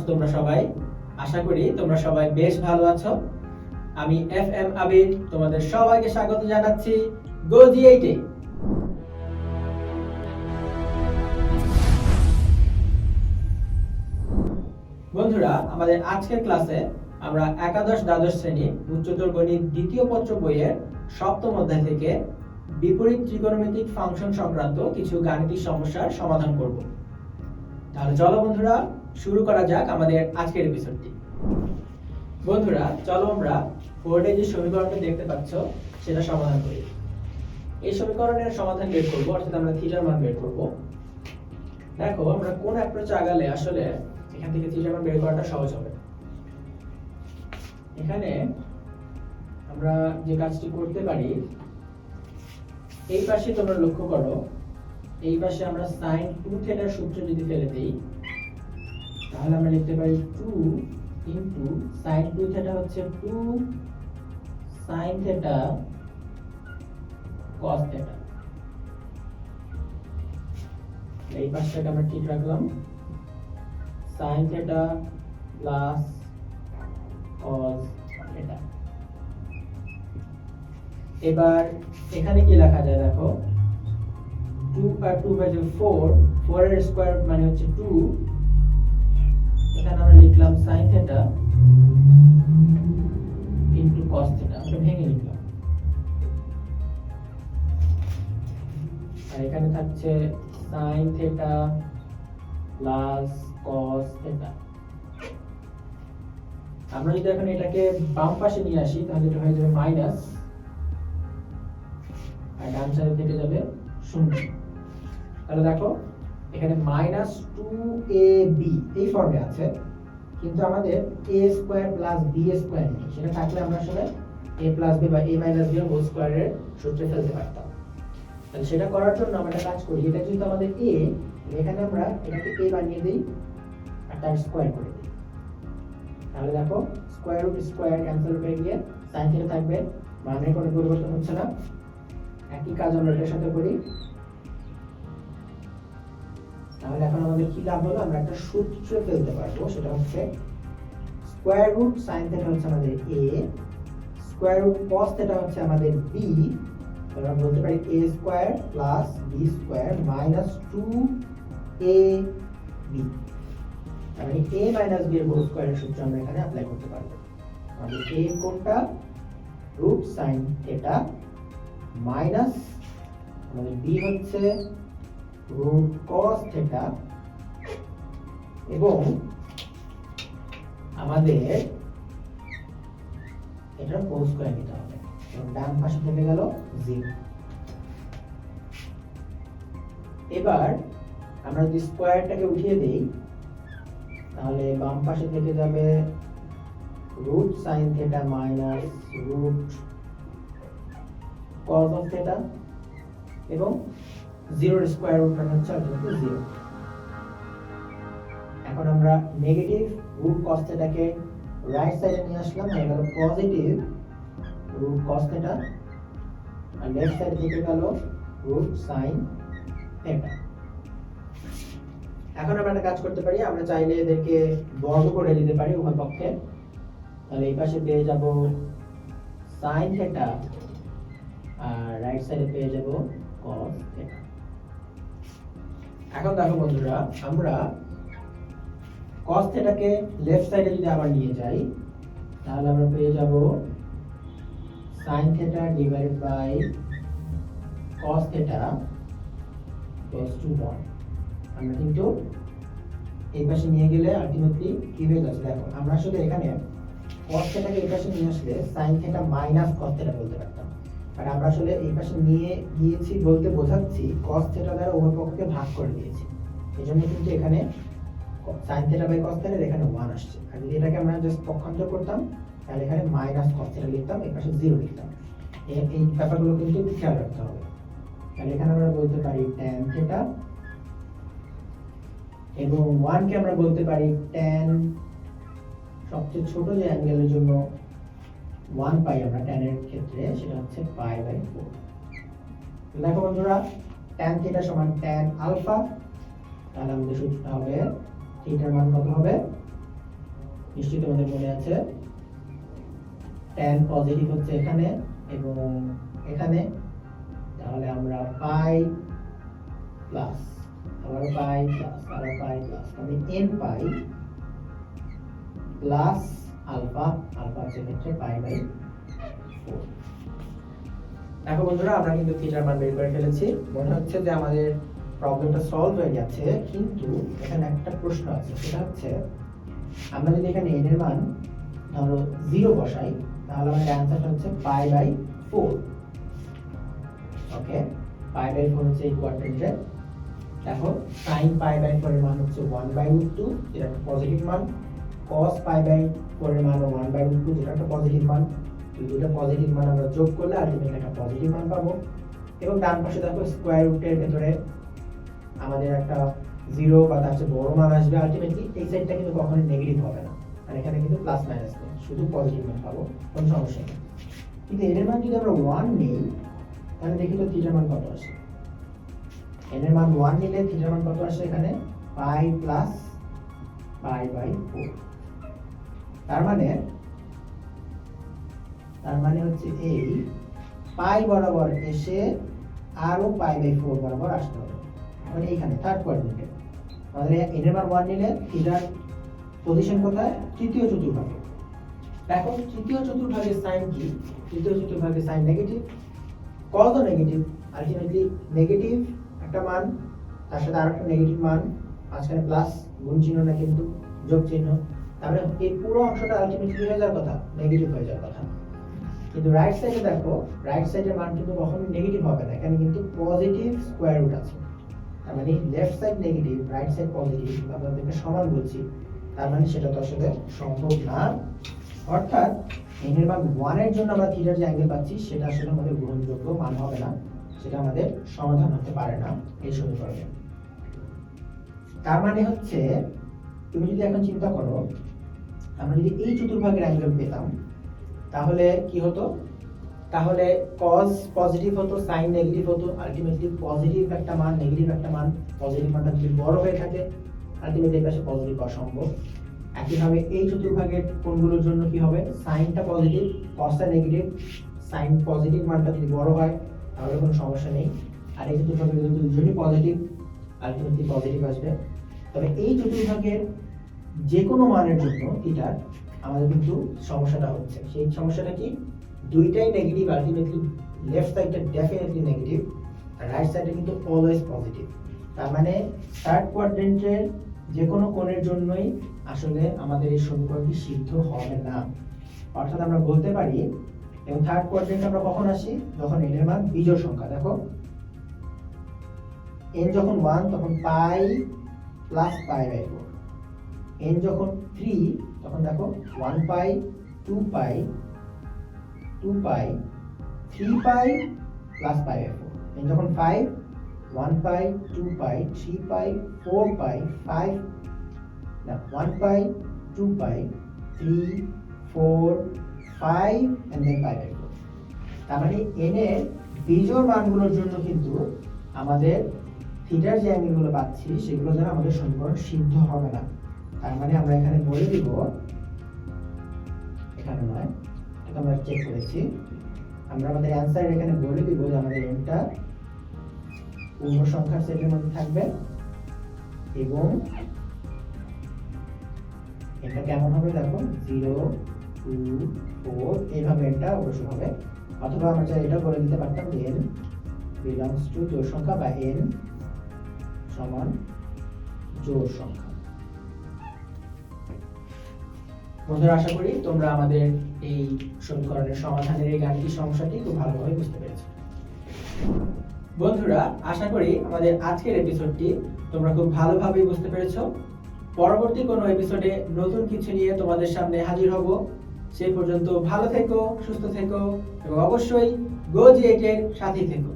আছো তোমরা সবাই? আশা করি তোমরা সবাই বেশ ভালো আছো। আমি এফ এম আবির তোমাদের সবাইকে স্বাগত জানাচ্ছি গোজি এইটে বন্ধুরা, আমাদের আজকের ক্লাসে আমরা একাদশ, দ্বাদশ শ্রেণি, উচ্চতর গণিত দ্বিতীয় পত্র বইয়ের সপ্তম অধ্যায় থেকে বিপরীত ত্রিকোণমিতিক ফাংশন সংক্রান্ত কিছু গাণিতিক সমস্যার সমাধান করব। তাহলে চলো বন্ধুরা শুরু করা যাক আমাদের আজকের এপিসোডটি বন্ধুরা, চলো আমরা বোর্ডে যে সমীকরণটা দেখতে পাচ্ছ, সেটা সমাধান করি। এই সমীকরণের সমাধান বের করব, অর্থাৎ আমরা থিটার মান বের করব। দেখো, আমরা কোন অ্যাপ্রোচে আগালে আসলে এখান থেকে থিটার মান বের করাটা সহজ হবে এখানে আমরা যে কাজটি করতে পারি, এই পাশে তোমরা লক্ষ্য করো, এই পাশে আমরা সাইন টু থিটার সূত্র যদি ফেলে দেই তাহলে আমরা লিখতে পারি 2 ইনটু sin 2 থিটা হচ্ছে 2 sin থিটা cos থিটা এই পাশটাকে আমরা ঠিক রাখলাম। sin theta plus cos theta এবার এখানে কি লেখা যায় দেখো? 2 আর 2 বাই 4 4 এর স্কয়ার মানে হচ্ছে 2 এখানে আমরা লিখলাম sin theta into cos theta আমরা ভেঙে লিখলাম। আর এখানে থাকছে sin theta plus cos theta আমরা যদি এখন এটাকে বাম পাশে নিয়ে আসি, তাহলে এটা হয়ে যাবে মাইনাস আর ডান সাইডে থেকে যাবে শূন্য। তাহলে দেখো এখানে মাইনাস টু এ বি এই ফর্মে আছে, কিন্তু আমাদের A square plus B square নেই। সেটা থাকলে আমরা আসলে এ প্লাস বি বা এ মাইনাস বি হোল স্কোয়ারের সূত্রে ফেলতে পারতাম। তাহলে সেটা করার জন্য আমরা একটা কাজ করি। এটা যেহেতু আমাদের এ এখানে আমরা এটাকে এ বানিয়ে দিই আর তার স্কোয়ার করে দিই। তাহলে দেখো স্কোয়ার রুট স্কোয়ার ক্যান্সেল হয়ে গিয়ে সাইন থিটা থাকবে। মানে কোনো পরিবর্তন হচ্ছে না। একই কাজ আমরা এটার সাথে করি। তাহলে এখন আমাদের কি লাভ হলো? আমরা একটা সূত্র ফেলতে পারব, সেটা হচ্ছে স্কোয়ার রুট সাইন থিটা হচ্ছে আমাদের A square root cos theta হচ্ছে আমাদের বি আমরা বলতে পারি A square plus B square minus two A B মানে এ মাইনাস বি এর হোল স্কোয়ারের সূত্র আমরা এখানে অ্যাপ্লাই করতে পারব। আমাদের এ কোনটা? রুট সাইন থিটা মাইনাস আমাদের বি হচ্ছে রুট কস থিটা এবং আমাদের এটা হোল স্কয়ার নিতে হবে। এবং ডান পাশে থেকে গেল জিরো এবার আমরা যদি স্কোয়ারটাকে উঠিয়ে দেই, তাহলে বাম পাশে থেকে যাবে root sine theta minus root cos of theta এবং জিরোর স্কোয়ার রুট মানে হচ্ছে অর্থাৎ জিরো এখন আমরা নেগেটিভ রুট cos theta কে রাইট সাইডে নিয়ে আসলাম হয়ে গেল পজিটিভ রুট cos theta আর লেফট সাইড থেকে গেল রুট সাইন theta. এখন আমরা একটা কাজ করতে পারি, আমরা চাইলে এদেরকে বর্গ করে দিতে পারি উভয় পক্ষে। তাহলে এই পাশে পেয়ে যাব সাইন থিটা আর রাইট সাইডে পেয়ে যাব cos থিটা এখন দেখো বন্ধুরা, আমরা cos থিটাকে লেফট সাইডে যদি আবার নিয়ে যাই, তাহলে আমরা পেয়ে যাব sin theta divided by cos theta plus two one আমরা কিন্তু এই পাশে নিয়ে গেলে আলটিমেটলি কি হয়ে যাচ্ছে? দেখো, আমরা আসলে এখানে cos থিটাকে এই পাশে নিয়ে আসলে sin theta minus cos theta বলতে পারতাম। আর আমরা আসলে এই পাশে নিয়ে গিয়েছি বলতে বোঝাচ্ছি cos থিটা দ্বারা উভয় পক্ষকে ভাগ করে দিয়েছি এই জন্য কিন্তু এখানে sin theta by cos theta এখানে 1 আসছে। আর যদি এটাকে আমরা জাস্ট পক্ষান্তর করতাম, তাহলে এখানে মাইনাস cos থিটা লিখতাম, এই পাশে 0 লিখতাম। এই ব্যাপারগুলো কিন্তু খেয়াল রাখতে হবে। তাহলে এখানে আমরা বলতে পারি tan থিটা এবং 1 কে আমরা বলতে পারি tan সবচেয়ে ছোট যে অ্যাঙ্গেলের জন্য 1 পাই আমরা এর ক্ষেত্রে সেটা হচ্ছে পাই বাই 4 দেখো বন্ধুরা, tan থিটা সমান tan আলফা তাহলে আমাদের সূত্রটা হবে থিটার মান কত হবে? নিশ্চয়ই তোমাদের মনে আছে, tan পজিটিভ হচ্ছে এখানে এবং এখানে, তাহলে আমরা পাই প্লাস আবার পাই প্লাস আবার পাই প্লাস মানে n pi plus alpha alpha হচ্ছে ক্ষেত্রে পাই বাই ফোর। দেখো বন্ধুরা, আমরা কিন্তু থিটার মান বের করে ফেলেছি। মনে হচ্ছে যে আমাদের প্রবলেমটা সলভ হয়ে গেছে, কিন্তু এখানে একটা প্রশ্ন আছে। সেটা হচ্ছে, আমরা যদি এখানে n এর মান ধরো জিরো বসাই, তাহলে আমাদের অ্যান্সারটা হচ্ছে pi by four. Okay pi by four হচ্ছে এই কোয়াড্রেন্টের দেখো সাইন পাই বাই ফোর এর মান হচ্ছে ওয়ান বাই রুট টু যেটা পজিটিভ মান। কস পাই বাই এর মান ওয়ান বাই রুট টু যেটা একটা পজিটিভ মান। এই দুটো পজিটিভ মান আমরা যোগ করলে আলটিমেটলি একটা পজিটিভ মান পাবো। এবং ডান পাশে দেখো স্কোয়ার রুটের ভেতরে আমাদের একটা জিরো বা তার চেয়ে বড় মান আসবে আলটিমেটলি এই সাইডটা কিন্তু কখনোই নেগেটিভ হবে না। আর এখানে কিন্তু প্লাস মাইনাস নেই, শুধু পজিটিভ মান পাবো, কোনো সমস্যা নেই। কিন্তু এর মান যদি আমরা ওয়ান নিই, তাহলে দেখি তো থিটার মান কত আসে। এন এর মান ওয়ান নিলে থিটার মান কত আসে এখানে? Pi plus pi by four তার মানে তার মানে হচ্ছে এই পাই বরাবর এসে আরও পাই বাই ফোর বরাবর আসতে হবে। মানে এইখানে থার্ড কোয়াড্রেন্টে আমাদের এন এর মান ওয়ান নিলে থিটার পজিশন কোথায়? তৃতীয় চতুর্ভাগে। দেখো, তৃতীয় চতুর্ভাগের সাইন কি? তৃতীয় চতুর্ভাগের সাইন নেগেটিভ ও নেগেটিভ আলটিমেটলি নেগেটিভ একটা মান, তার সাথে আরেকটা নেগেটিভ মান, মাঝখানে প্লাস গুণ চিহ্ন না কিন্তু যোগ চিহ্ন। তারপরে এই পুরো অংশটা আলটিমেটলি হয়ে যাওয়ার কথা নেগেটিভ হয়ে যাওয়ার কথা। কিন্তু রাইট সাইডে দেখো রাইট সাইডের মান কিন্তু কখনোই নেগেটিভ হবে না। এখানে কিন্তু পজিটিভ স্কোয়ার রুট আছে। তার মানে left side negative right side positive আমরা তাদেরকে সমান বলছি। তার মানে সেটা তো আসলে সম্ভব না। অর্থাৎ এর মান 1 এর জন্য আমরা থিটার যে অ্যাঙ্গেল পাচ্ছি, সেটা আসলে আমাদের গ্রহণযোগ্য মান হবে না। সেটা আমাদের সমাধান হতে পারে না এই সমীকরণে। তার মানে হচ্ছে, তুমি যদি এখন চিন্তা করো আমরা যদি এই চতুর্ভাগের অ্যাঙ্গেল পেতাম, তাহলে কি হতো? তাহলে cos পজিটিভ হতো সাইন নেগেটিভ হতো আলটিমেটলি পজিটিভ একটা মান নেগেটিভ একটা মান পজিটিভ মানটা যদি বড় হয়ে থাকে আলটিমেটলি পাশে পজিটিভ অসম্ভব একইভাবে এই চতুর্ভাগের কোণগুলোর জন্য কি হবে? সাইনটা পজিটিভ কসটা নেগেটিভ সাইন পজিটিভ মানটা যদি বড় হয়, তাহলে কোনো সমস্যা নেই। আর এই চতুর্ভাগের যদি দুজনই পজিটিভ আলটিমেটলি পজিটিভ আসবে। তবে এই চতুর্ভাগের যে কোনো মানের জন্য থিটার আমাদের কিন্তু সমস্যাটা হচ্ছে। সেই সমস্যাটা কি? দুইটাই নেগেটিভ আলটিমেটলি লেফট সাইডটা ডেফিনেটলি নেগেটিভ রাইট সাইডে কিন্তু অলওয়েজ পজিটিভ তার মানে থার্ড কোয়াড্রেন্টের যে কোনো কোণের জন্যই আসলে আমাদের এই সমীকরণটি সিদ্ধ হবে না। অর্থাৎ আমরা বলতে পারি, এবং থার্ড কোয়াড্রেন্ট আমরা কখন আসি? যখন n এর মান বিজোড় সংখ্যা, দেখো। এন যখন ওয়ান তখন pi plus pi by 4 n যখন 3 তখন দেখো 1 pi 2 pi 2 pi 3 pi plus pi by 4 n যখন 5 1 পাই 2 পাই 3 পাই 4 পাই 5 না 1 pi 2 pi 3 4 5 and then pi by 4 তার মানে n এর বিজোড় মানগুলোর জন্য কিন্তু আমাদের থিটার যে অ্যাঙ্গেলগুলো পাচ্ছি, সেগুলো দ্বারা আমাদের সমীকরণ সিদ্ধ হবে না। তার মানে আমরা এখানে বলে দিব এখানে নয়, এটা আমরা চেক করেছি। আমরা আমাদের অ্যান্সার এখানে বলে দিব যে আমাদের এনটা পূর্ণ সংখ্যার সেটের মধ্যে থাকবে এবং এটা কেমন হবে দেখো? জিরো টু ফোর এইভাবে এটা অবশ্য হবে। অথবা আমরা চাই এটা বলে দিতে পারতাম যে এন বিলংস টু জোড় সংখ্যা বা এন সমান জোর সংখ্যা। বন্ধুরা, আশা করি তোমরা আমাদের এই সমীকরণের সমাধানের এই গাণিতিক সমস্যাটি খুব ভালোভাবে বুঝতে পেরেছ। বন্ধুরা, আশা করি আমাদের আজকের এপিসোডটি তোমরা খুব ভালোভাবে বুঝতে পেরেছ। পরবর্তী কোনো এপিসোডে নতুন কিছু নিয়ে তোমাদের সামনে হাজির হব। সেই পর্যন্ত ভালো থেকো, সুস্থ থেকো এবং অবশ্যই গো সাথেই থেকো।